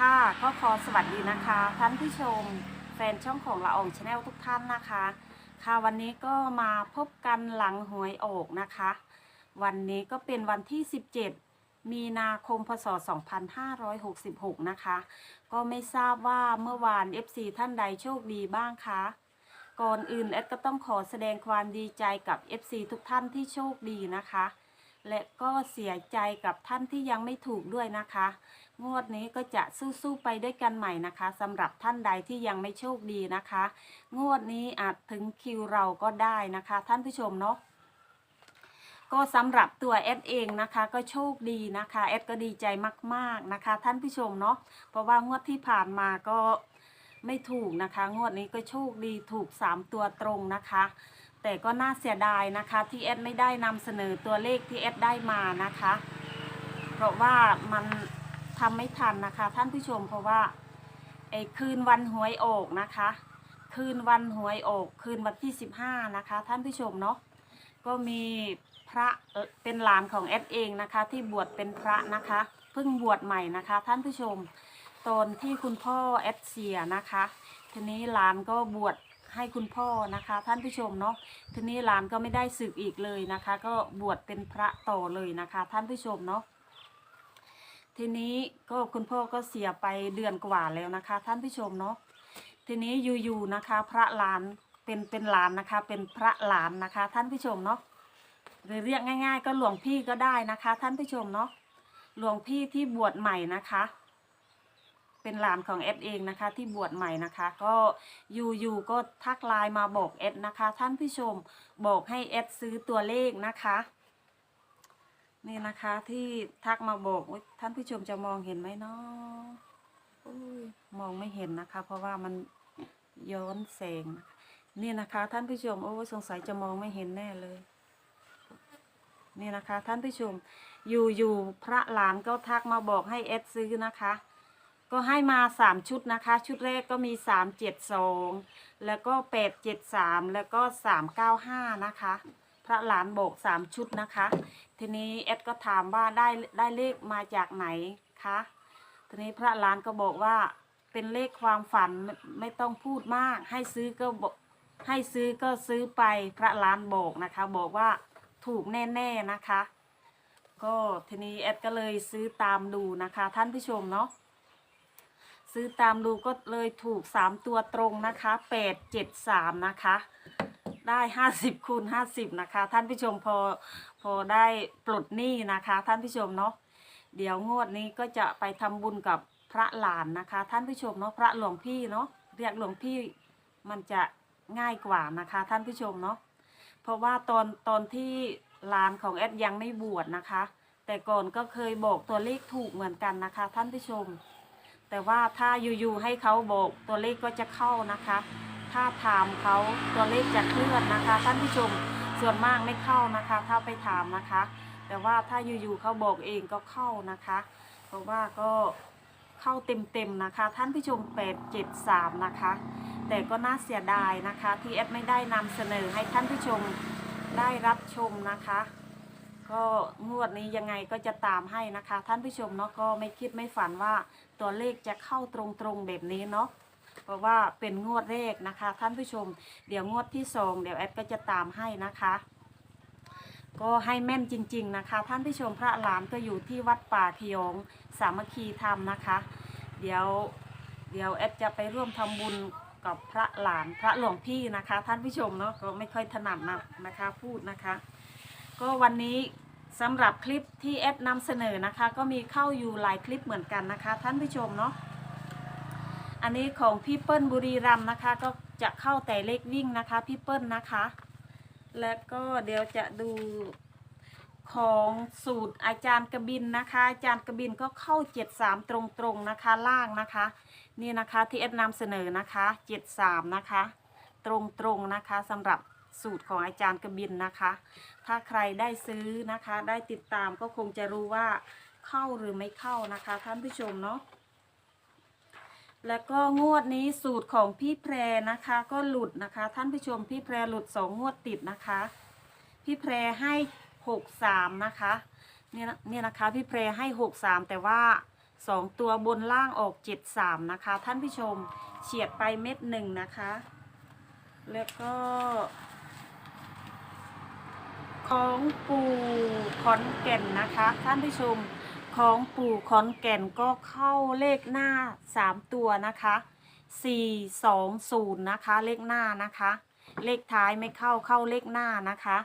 ค่ะก็ขอสวัสดีนะคะ ท่านผู้ชมแฟนช่องของละอองชาแนลทุกท่านนะคะ ค่ะวันนี้ก็มาพบกันหลังหวยออกนะคะ วันนี้ก็เป็นวันที่ 17 มีนาคมพศ 2566 นะคะ ก็ไม่ทราบว่าเมื่อวาน FC ท่านใดโชคดีบ้างคะก่อนอื่นแอดก็ต้องขอแสดงความดีใจกับ FC ทุกท่านที่โชคดีนะคะ และก็เสียใจกับท่านที่ยังไม่ถูกด้วยนะคะ งวดนี้ก็จะสู้ๆไปด้วยกันใหม่นะคะสำหรับท่านใดที่ยังไม่โชคดีนะคะ งวดนี้อาจถึงคิวเราก็ได้นะคะ ท่านผู้ชมเนาะก็สำหรับตัวแอดเองนะคะก็โชคดีนะคะแอดก็ดีใจมากๆนะคะ ท่านผู้ชมเนาะเพราะว่างวดที่ผ่านมาก็ไม่ถูกนะคะ งวดนี้ก็โชคดีถูก 3 ตัวตรงนะคะ แต่ก็น่าเสียดายนะคะที่แอดไม่ได้นำเสนอตัวเลขที่แอดได้มานะคะ เพราะว่ามันทำไม่ทันนะคะ ท่านผู้ชมเพราะว่าไอ้คืนวันหวยออกนะคะ คืนวันหวยออก คืนวันที่ 15 นะคะ ท่านผู้ชมเนาะก็มีพระเเป็นหลานของแอดเองนะคะ ที่บวชเป็นพระนะคะเพิ่งบวชใหม่นะคะ ท่านผู้ชมตอนที่คุณพ่อแอดเสียนะคะ ทีนี้หลานก็บวช ให้คุณพ่อนะคะ ท่านผู้ชมเนาะทีนี้หลานก็ไม่ได้สึกอีกเลยนะคะ ก็บวชเป็นพระต่อเลยนะคะ ท่านผู้ชมเนาะทีนี้ก็คุณพ่อก็เสียไปเดือนกว่าแล้วนะคะ ท่านผู้ชมเนาะทีนี้อยู่ๆนะคะ พระหลานเป็นเป็นหลานนะคะ เป็นพระหลานนะคะ ท่านผู้ชมเนาะหรือเรียกง่าย ๆ ก็หลวงพี่ก็ได้นะคะ ท่านผู้ชมเนาะหลวงพี่ที่บวชใหม่นะคะ เป็นหลานของเอดเองนะคะ ที่บวชใหม่นะคะ ก็อยู่ๆก็ทักไลน์มาบอกเอดนะคะ ท่านผู้ชมบอกให้เอดซื้อตัวเลขนะคะนี่นะคะที่ทักมาบอกอท่านผู้ชมจะมองเห็นไหมเนาะมองไม่เห็นนะคะ เพราะว่ามันย้อนแสงนี่นะคะ ท่านผู้ชมโอ้สงสัยจะมองไม่เห็นแน่เลย นี่นะคะ ท่านผู้ชมอยู่ๆพระหลานก็ทักมาบอกให้เอดซื้อนะคะ ก็ให้มาสามชุดนะคะ ชุดแรกก็มีสามเจ็ดสองแล้วก็แปดเจ็ดสามแล้วก็สามเก้าห้านะคะ พระหลานโบกสามชุดนะคะ ทีนี้เอดก็ถามว่าได้ได้เลขมาจากไหนคะทีนี้พระหลานก็บอกว่าเป็นเลขความฝันไม่ไม่ต้องพูดมาก ให้ซื้อก็ให้ซื้อก็ซื้อไปพระหลานโบกนะคะ บอกว่าถูกแน่ ๆนะคะ ก็ทีนี้แอดก็เลยซื้อตามดูนะคะ ท่านผู้ชมเนาะ ซื้อตามดูก็เลยถูก3ตัวตรงนะคะ8 7 3นะคะ ได้50คูณ50นะคะ ท่านผู้ชมพอพอได้ปลดหนี้นะคะ ท่านผู้ชมเนาะเดี๋ยวงวดนี้ก็จะไปทำบุญกับพระหลานนะคะ ท่านผู้ชมเนาะพระหลวงพี่เนาะเรียกหลวงพี่มันจะง่ายกว่านะคะ ท่านผู้ชมเนาะเพราะว่าตอนตอนที่หลานของแอดยังไม่บวชนะคะ แต่ก่อนก็เคยบอกตัวเลขถูกเหมือนกันนะคะ ท่านผู้ชม แต่ว่าถ้าอยู่ๆให้เขาบอกตัวเลขก็จะเข้านะคะ ถ้าถามเขาตัวเลขจะเคลื่อนนะคะท่านผู้ชมส่วนมากไม่เข้านะคะ ถ้าไปถามนะคะ แต่ว่าถ้าอยู่ๆเขาบอกเองก็เข้านะคะ เพราะว่าก็เข้าเต็มๆนะคะ ท่านผู้ชม 8 7 3 นะคะ แต่ก็น่าเสียดายนะคะที่แอดไม่ได้นำเสนอให้ท่านผู้ชมได้รับชมนะคะ ก็งวดนี้ยังไงก็จะตามให้นะคะ ท่านผู้ชมเนาะก็ไม่คิดไม่ฝันว่าตัวเลขจะเข้าตรงๆแบบนี้เนาะเพราะว่าเป็นงวดแรกนะคะ ท่านผู้ชม เดี๋ยวงวดที่สองเดี๋ยวแอดก็จะตามให้นะคะ ก็ให้แม่นจริง ๆนะคะ ท่านผู้ชมพระหลานก็อยู่ที่วัดป่าพยองสามัคคีธรรมนะคะ เดี๋ยวเดี๋ยวแอดจะไปร่วมทำบุญกับพระหลานพระหลวงพี่นะคะ ท่านผู้ชมเนาะก็ไม่ค่อยถนัดนะนะคะ พูดนะคะ ก็วันนี้สำหรับคลิปที่แอดนำเสนอนะคะ ก็มีเข้าอยู่หลายคลิปเหมือนกันนะคะ ท่านผู้ชมเนาะอันนี้ของพี่เปิ้ลบุรีรัมนะคะ ก็จะเข้าแต่เลขวิ่งนะคะพี่เปิ้ลนะคะ แล้วก็เดี๋ยวจะดูของสูตรอาจารย์กบินนะคะ อาจารย์กบินก็เข้า 73 ตรงๆนะคะล่างนะคะ นี่นะคะที่แอดนำเสนอนะคะ 73 นะคะ ตรงๆนะคะสำหรับ สูตรของอาจารย์กบินนะคะ ถ้าใครได้ซื้อนะคะ ได้ติดตามก็คงจะรู้ว่าเข้าหรือไม่เข้านะคะ ท่านผู้ชมเนาะแล้วก็งวดนี้สูตรของพี่แพรนะคะ ก็หลุดนะคะ ท่านผู้ชมพี่แพรหลุดสองงวดติดนะคะ พี่แพรให้หกสามนะคะเนี่ยนะเนี่ยนะคะพี่แพรให้หกสามแต่ว่าสองตัวบนล่างออกเจ็ดสามนะคะ ท่านผู้ชมเฉียดไปเม็ดหนึ่งนะคะ แล้วก็ ของปู่ขอนแก่นนะคะ ท่านผู้ชมของปู่ขอนแก่นก็เข้าเลขหน้าสามตัวนะคะสี่สองศูนย์นะคะ เลขหน้านะคะ เลขท้ายไม่เข้าเข้าเลขหน้านะคะ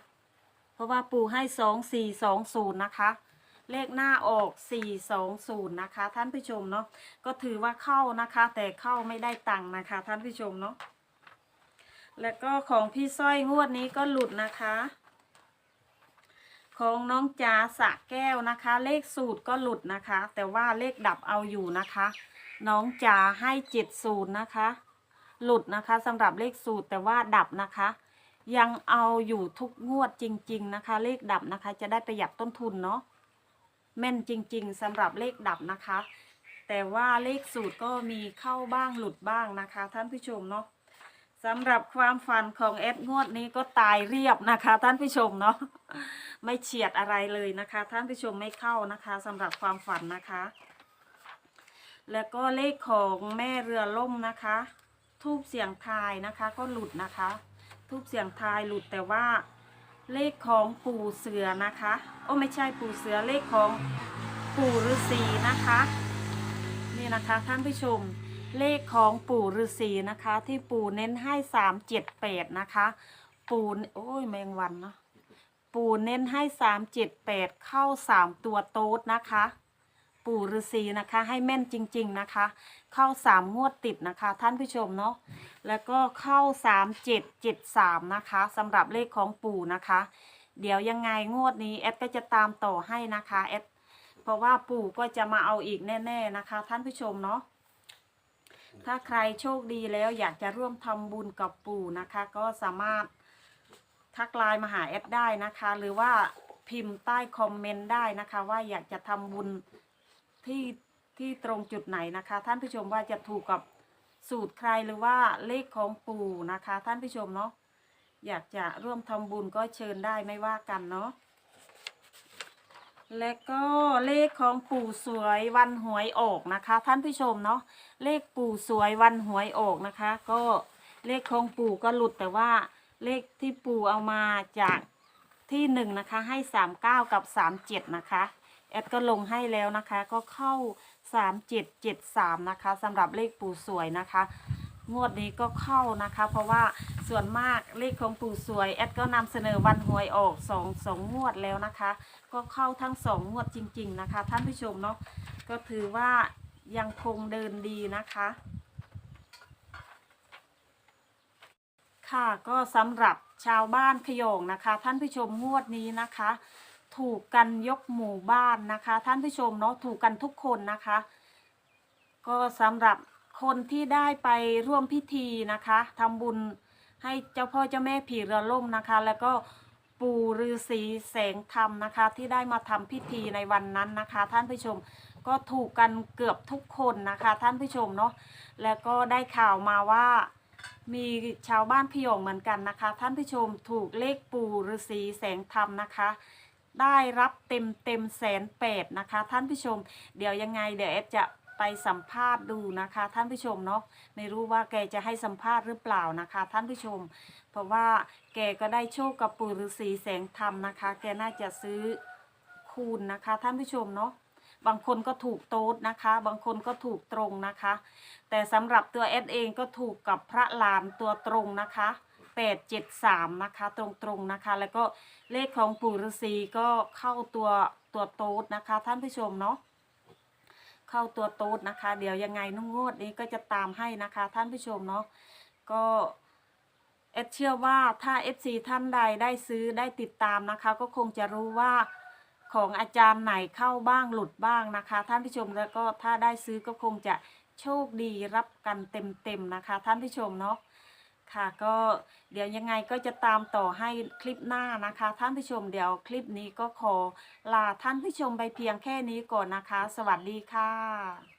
เพราะว่าปู่ให้สองสี่สองศูนย์นะคะเลขหน้าออกสี่สองศูนย์นะคะ ท่านผู้ชมเนาะ ก็ถือว่าเข้านะคะ แต่เข้าไม่ได้ตังค์นะคะ ท่านผู้ชมเนาะ แล้วก็ของพี่สร้อยงวดนี้ก็หลุดนะคะ ของน้องจาสะแก้วนะคะ เลขสูตรก็หลุดนะคะ แต่ว่าเลขดับเอาอยู่นะคะ น้องจาให้เจ็ดศูนย์นะคะ หลุดนะคะสำหรับเลขสูตรแต่ว่าดับนะคะ ยังเอาอยู่ทุกงวดจริง ๆ นะคะ เลขดับนะคะ จะได้ประหยัดต้นทุนเนาะแม่นจริง ๆสำหรับเลขดับนะคะ แต่ว่าเลขสูตรก็มีเข้าบ้างหลุดบ้างนะคะ ท่านผู้ชมเนาะ สำหรับความฝันของแอดงวดนี้ก็ตายเรียบนะคะ ท่านผู้ชมเนาะไม่เฉียดอะไรเลยนะคะ ท่านผู้ชมไม่เข้านะคะสำหรับความฝันนะคะ แล้วก็เลขของแม่เรือล่มนะคะ ทูบเสียงทายนะคะก็หลุดนะคะ ทูบเสียงทายหลุดแต่ว่า เลขของปู่เสือนะคะโอ้ไม่ใช่ปู่เสือเลขของปู่ฤาษีนะคะ นี่นะคะท่านผู้ชม เลขของปู่ฤาษีนะคะ ที่ปู่เน้นให้สามเจ็ดแปดนะคะ ปู่โอ้ยแมงวันเนาะปู่เน้นให้สามเจ็ดแปดเข้าสามตัวโต๊ดนะคะ ปู่ฤาษีนะคะให้แม่นจริง ๆนะคะ เข้าสามงวดติดนะคะ ท่านผู้ชมเนาะแล้วก็เข้าสามเจ็ดเจ็ดสามนะคะสำหรับเลขของปู่นะคะ เดี๋ยวยังไงงวดนี้แอดก็จะตามต่อให้นะคะแอดเพราะว่าปู่ก็จะมาเอาอีกแน่ ๆนะคะ ท่านผู้ชมเนาะ ถ้าใครโชคดีแล้วอยากจะร่วมทำบุญกับปู่นะคะ ก็สามารถทักไลน์มาหาแอดได้นะคะ หรือว่าพิมพ์ใต้คอมเมนต์ได้นะคะ ว่าอยากจะทำบุญที่ที่ตรงจุดไหนนะคะ ท่านผู้ชมว่าจะถูกกับสูตรใครหรือว่าเลขของปู่นะคะ ท่านผู้ชมเนาะอยากจะร่วมทำบุญก็เชิญได้ไม่ว่ากันเนาะ และก็เลขของปู่สวยวันหวยออกนะคะ ท่านผู้ชมเนาะเลขปู่สวยวันหวยออกนะคะ ก็เลขของปู่ก็หลุดแต่ว่าเลขที่ปู่เอามาจากที่หนึ่งนะคะ ให้สามเก้ากับสามเจ็ดนะคะแอดก็ลงให้แล้วนะคะ ก็เข้าสามเจ็ดเจ็ดสามนะคะสำหรับเลขปู่สวยนะคะ งวดนี้ก็เข้านะคะ เพราะว่าส่วนมากเลขของปู่สวยแอดก็นำเสนอวันหวยออกสองสองงวดแล้วนะคะ ก็เข้าทั้งสองงวดจริง ๆ นะคะ ท่านผู้ชมเนาะก็ถือว่ายังคงเดินดีนะคะ ค่ะก็สำหรับชาวบ้านขยงนะคะ ท่านผู้ชมงวดนี้นะคะ ถูกกันยกหมู่บ้านนะคะ ท่านผู้ชมเนาะถูกกันทุกคนนะคะ ก็สำหรับ คนที่ได้ไปร่วมพิธีนะคะทำบุญให้เจ้าพ่อเจ้าแม่ผีเรือล่มนะคะ แล้วก็ปู่ฤาษีแสงธรรมนะคะ ที่ได้มาทำพิธีในวันนั้นนะคะ ท่านผู้ชมก็ถูกกันเกือบทุกคนนะคะ ท่านผู้ชมเนาะแล้วก็ได้ข่าวมาว่ามีชาวบ้านพยองเหมือนกันนะคะ ท่านผู้ชมถูกเลขปู่ฤาษีแสงธรรมนะคะ ได้รับเต็มเต็มแสนแปดนะคะ ท่านผู้ชม เดี๋ยวยังไงเดี๋ยวเอดจะ ไปสัมภาษณ์ดูนะคะ ท่านผู้ชมเนาะไม่รู้ว่าแกจะให้สัมภาษณ์หรือเปล่านะคะ ท่านผู้ชม เพราะว่าแกก็ได้โชคกับปู่ฤาษีแสงธรรมนะคะ แกน่าจะซื้อคูณนะคะ ท่านผู้ชมเนาะบางคนก็ถูกโต๊ดนะคะ บางคนก็ถูกตรงนะคะ แต่สำหรับตัวเอสเองก็ถูกกับพระลานตัวตรงนะคะ873นะคะตรงๆนะคะ แล้วก็เลขของปู่ฤาษีก็เข้าตัวตัวโต๊ดนะคะ ท่านผู้ชมเนาะ เข้าตัวโต๊ดนะคะ เดี๋ยวยังไงนุ่งงวดนี้ก็จะตามให้นะคะ ท่านผู้ชมเนาะก็เอสเชื่อว่าถ้า FC ท่านใดได้ซื้อได้ติดตามนะคะ ก็คงจะรู้ว่าของอาจารย์ไหนเข้าบ้างหลุดบ้างนะคะ ท่านผู้ชมแล้วก็ถ้าได้ซื้อก็คงจะโชคดีรับกันเต็มๆนะคะ ท่านผู้ชมเนาะ ค่ะก็เดี๋ยวยังไงก็จะตามต่อให้คลิปหน้านะคะ ท่านผู้ชมเดี๋ยวคลิปนี้ก็ขอลาท่านผู้ชมไปเพียงแค่นี้ก่อนนะคะ สวัสดีค่ะ